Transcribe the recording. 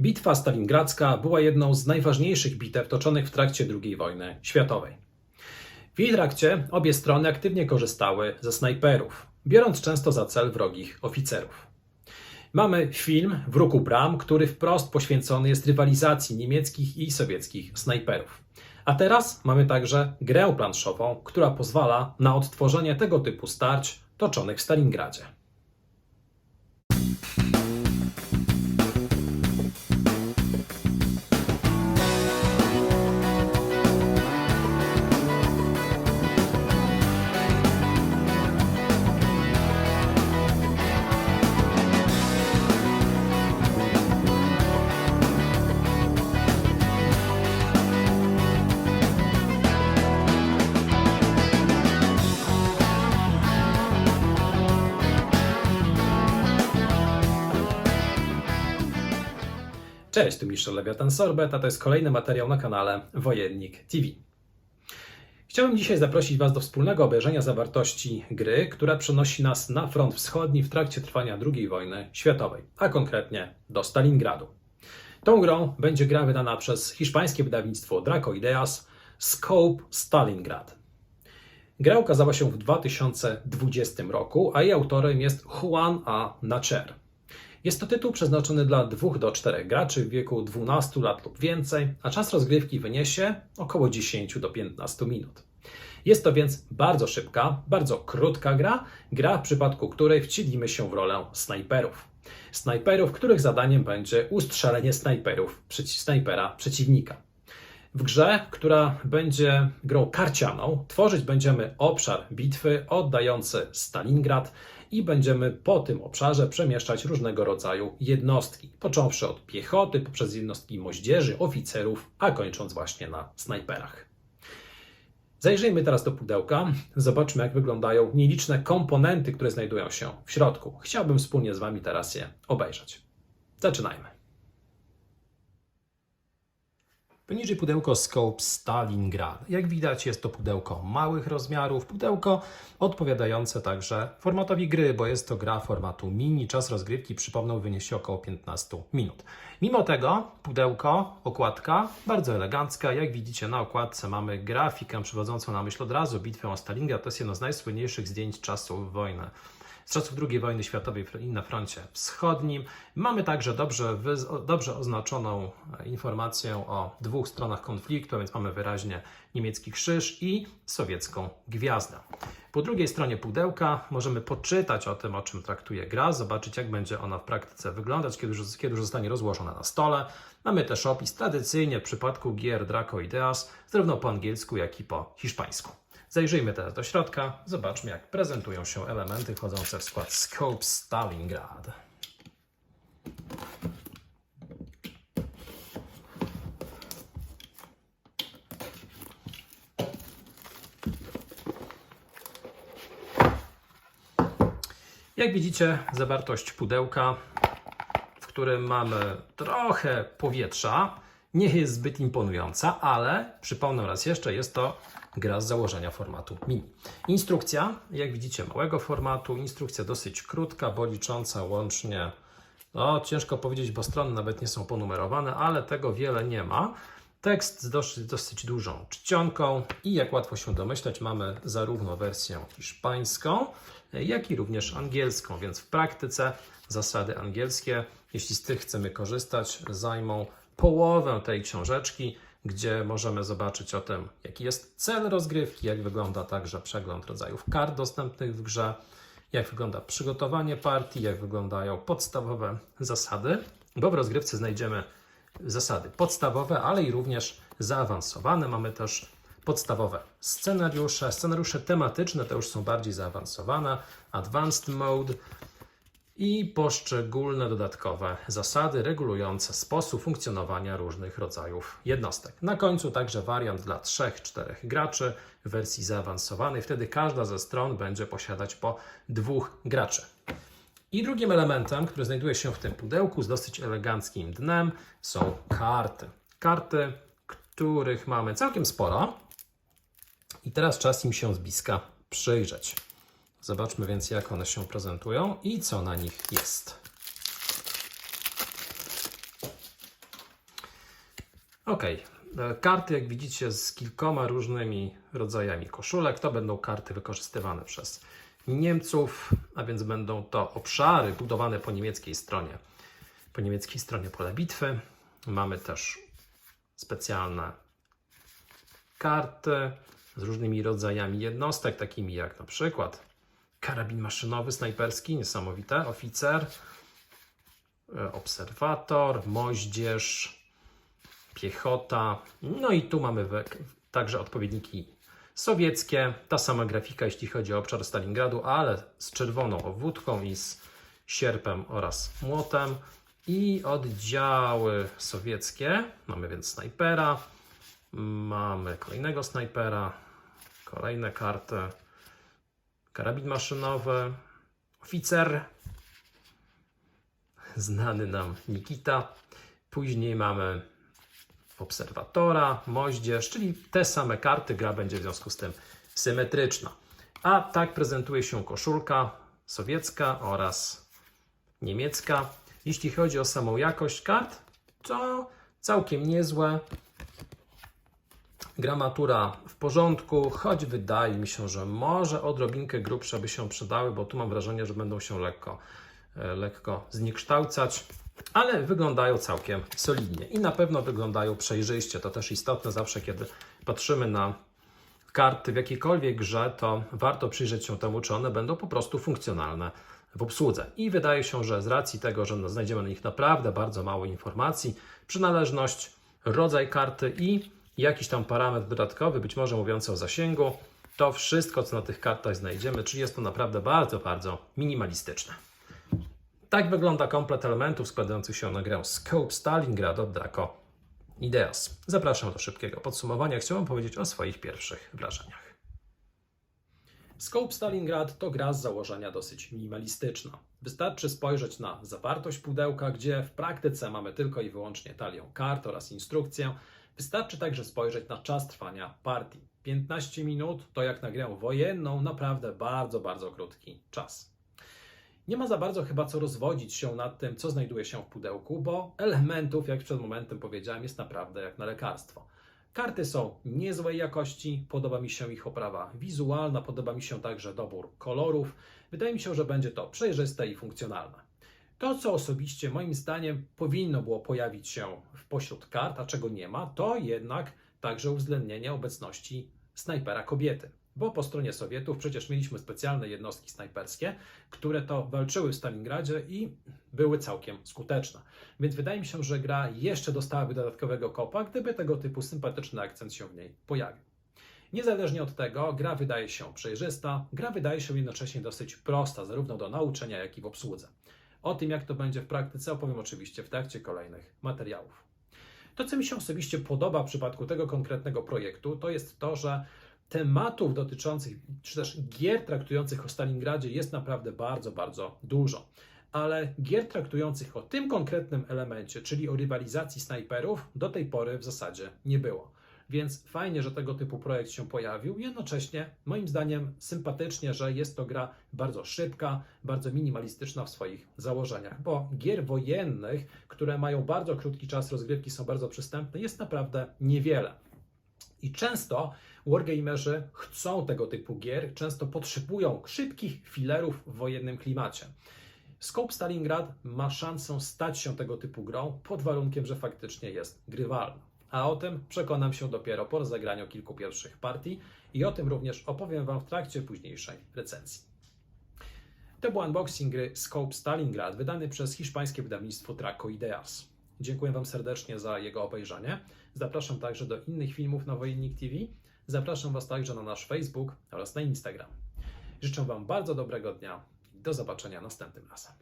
Bitwa stalingradzka była jedną z najważniejszych bitew toczonych w trakcie II wojny światowej. W jej trakcie obie strony aktywnie korzystały ze snajperów, biorąc często za cel wrogich oficerów. Mamy film W ruku bram, który wprost poświęcony jest rywalizacji niemieckich i sowieckich snajperów. A teraz mamy także grę planszową, która pozwala na odtworzenie tego typu starć toczonych w Stalingradzie. Cześć, tu Mistrz Lewiatan Sorbet, a to jest kolejny materiał na kanale Wojennik TV. Chciałbym dzisiaj zaprosić Was do wspólnego obejrzenia zawartości gry, która przenosi nas na front wschodni w trakcie trwania II wojny światowej, a konkretnie do Stalingradu. Tą grą będzie gra wydana przez hiszpańskie wydawnictwo Draco Ideas Scope Stalingrad. Gra ukazała się w 2020 roku, a jej autorem jest Juan A. Nacher. Jest to tytuł przeznaczony dla 2 do 4 graczy w wieku 12 lat lub więcej, a czas rozgrywki wyniesie około 10 do 15 minut. Jest to więc bardzo szybka, bardzo krótka gra, gra w przypadku której wcielimy się w rolę snajperów. Snajperów, których zadaniem będzie ustrzelenie snajperów, przeci- snajpera przeciwnika. W grze, która będzie grą karcianą, tworzyć będziemy obszar bitwy oddający Stalingrad i będziemy po tym obszarze przemieszczać różnego rodzaju jednostki, począwszy od piechoty, poprzez jednostki moździerzy, oficerów, a kończąc właśnie na snajperach. Zajrzyjmy teraz do pudełka, zobaczmy jak wyglądają nieliczne komponenty, które znajdują się w środku. Chciałbym wspólnie z Wami teraz je obejrzeć. Zaczynajmy. Poniżej pudełko Scope Stalingrad. Jak widać jest to pudełko małych rozmiarów, pudełko odpowiadające także formatowi gry, bo jest to gra formatu mini. Czas rozgrywki, przypomnę, wyniesie około 15 minut. Mimo tego pudełko, okładka bardzo elegancka. Jak widzicie na okładce mamy grafikę przywodzącą na myśl od razu bitwę o Stalingrad. To jest jedno z najsłynniejszych zdjęć czasów wojny z czasów II wojny światowej i na froncie wschodnim. Mamy także dobrze, dobrze oznaczoną e, informację o dwóch stronach konfliktu, więc mamy wyraźnie niemiecki krzyż i sowiecką gwiazdę. Po drugiej stronie pudełka możemy poczytać o tym, o czym traktuje gra, zobaczyć, jak będzie ona w praktyce wyglądać, kiedy już, kiedy już zostanie rozłożona na stole. Mamy też opis tradycyjnie w przypadku gier Draco Ideas, zarówno po angielsku, jak i po hiszpańsku. Zajrzyjmy teraz do środka, zobaczmy jak prezentują się elementy wchodzące w skład Scope Stalingrad. Jak widzicie, zawartość pudełka, w którym mamy trochę powietrza, nie jest zbyt imponująca, ale przypomnę raz jeszcze, jest to gra z założenia formatu mini. Instrukcja, jak widzicie, małego formatu, instrukcja dosyć krótka, bo licząca łącznie, no ciężko powiedzieć, bo strony nawet nie są ponumerowane, ale tego wiele nie ma. Tekst z dosyć, dosyć dużą czcionką i jak łatwo się domyślać, mamy zarówno wersję hiszpańską, jak i również angielską, więc w praktyce zasady angielskie, jeśli z tych chcemy korzystać, zajmą połowę tej książeczki, gdzie możemy zobaczyć o tym, jaki jest cel rozgrywki, jak wygląda także przegląd rodzajów kart dostępnych w grze, jak wygląda przygotowanie partii, jak wyglądają podstawowe zasady, bo w rozgrywce znajdziemy zasady podstawowe, ale i również zaawansowane. Mamy też podstawowe scenariusze, scenariusze tematyczne, te już są bardziej zaawansowane, advanced mode, i poszczególne dodatkowe zasady regulujące sposób funkcjonowania różnych rodzajów jednostek. Na końcu także wariant dla 3-4 graczy w wersji zaawansowanej. Wtedy każda ze stron będzie posiadać po dwóch graczy. I drugim elementem, który znajduje się w tym pudełku z dosyć eleganckim dnem, są karty. Karty, których mamy całkiem sporo. I teraz czas im się z bliska przyjrzeć. Zobaczmy więc, jak one się prezentują i co na nich jest. Ok, e, karty jak widzicie z kilkoma różnymi rodzajami koszulek. To będą karty wykorzystywane przez Niemców, a więc będą to obszary budowane po niemieckiej stronie. Po niemieckiej stronie pole bitwy. Mamy też specjalne karty z różnymi rodzajami jednostek, takimi jak na przykład karabin maszynowy snajperski, niesamowite, oficer, e, obserwator, moździerz, piechota. No i tu mamy także odpowiedniki sowieckie. Ta sama grafika, jeśli chodzi o obszar Stalingradu, ale z czerwoną obwódką i z sierpem oraz młotem. I oddziały sowieckie. Mamy więc snajpera, mamy kolejnego snajpera, kolejne karty, karabin maszynowy, oficer, znany nam Nikita. Później mamy obserwatora, moździerz, czyli te same karty. Gra będzie w związku z tym symetryczna. A tak prezentuje się koszulka sowiecka oraz niemiecka. Jeśli chodzi o samą jakość kart, to całkiem niezłe. Gramatura w porządku, choć wydaje mi się, że może odrobinkę grubsze by się przydały, bo tu mam wrażenie, że będą się lekko, e, lekko zniekształcać, ale wyglądają całkiem solidnie i na pewno wyglądają przejrzyście. To też istotne zawsze, kiedy patrzymy na karty w jakiejkolwiek grze, to warto przyjrzeć się temu, czy one będą po prostu funkcjonalne w obsłudze. I wydaje się, że z racji tego, że znajdziemy na nich naprawdę bardzo mało informacji, przynależność, rodzaj karty i jakiś tam parametr dodatkowy, być może mówiący o zasięgu, to wszystko, co na tych kartach znajdziemy, czyli jest to naprawdę bardzo, bardzo minimalistyczne. Tak wygląda komplet elementów składających się na grę Scope Stalingrad Draco Ideas. Zapraszam do szybkiego podsumowania. Chciałbym powiedzieć o swoich pierwszych wrażeniach. Scope Stalingrad to gra z założenia dosyć minimalistyczna. Wystarczy spojrzeć na zawartość pudełka, gdzie w praktyce mamy tylko i wyłącznie talię kart oraz instrukcję. Wystarczy także spojrzeć na czas trwania partii. 15 minut to jak na grę wojenną naprawdę bardzo, bardzo krótki czas. Nie ma za bardzo chyba co rozwodzić się nad tym, co znajduje się w pudełku, bo elementów, jak przed momentem powiedziałem, jest naprawdę jak na lekarstwo. Karty są niezłej jakości, podoba mi się ich oprawa wizualna, podoba mi się także dobór kolorów. Wydaje mi się, że będzie to przejrzyste i funkcjonalne. To, co osobiście moim zdaniem powinno było pojawić się w pośród kart, a czego nie ma, to jednak także uwzględnienie obecności snajpera kobiety. Bo po stronie Sowietów przecież mieliśmy specjalne jednostki snajperskie, które to walczyły w Stalingradzie i były całkiem skuteczne. Więc wydaje mi się, że gra jeszcze dostałaby dodatkowego kopa, gdyby tego typu sympatyczny akcent się w niej pojawił. Niezależnie od tego, gra wydaje się przejrzysta, gra wydaje się jednocześnie dosyć prosta, zarówno do nauczenia, jak i w obsłudze. O tym, jak to będzie w praktyce, opowiem oczywiście w trakcie kolejnych materiałów. To, co mi się osobiście podoba w przypadku tego konkretnego projektu, to jest to, że tematów dotyczących, czy też gier traktujących o Stalingradzie jest naprawdę bardzo, bardzo dużo. Ale gier traktujących o tym konkretnym elemencie, czyli o rywalizacji snajperów, do tej pory w zasadzie nie było. Więc fajnie, że tego typu projekt się pojawił. Jednocześnie, moim zdaniem, sympatycznie, że jest to gra bardzo szybka, bardzo minimalistyczna w swoich założeniach, bo gier wojennych, które mają bardzo krótki czas rozgrywki, są bardzo przystępne, jest naprawdę niewiele. I często wargamerzy chcą tego typu gier, często potrzebują szybkich filerów w wojennym klimacie. Scope Stalingrad ma szansę stać się tego typu grą pod warunkiem, że faktycznie jest grywalna. A o tym przekonam się dopiero po rozegraniu kilku pierwszych partii i o tym również opowiem Wam w trakcie późniejszej recenzji. To był unboxing gry Scope Stalingrad, wydany przez hiszpańskie wydawnictwo Draco Ideas. Dziękuję Wam serdecznie za jego obejrzenie. Zapraszam także do innych filmów na Wojennik TV. Zapraszam Was także na nasz Facebook oraz na Instagram. Życzę Wam bardzo dobrego dnia i do zobaczenia następnym razem.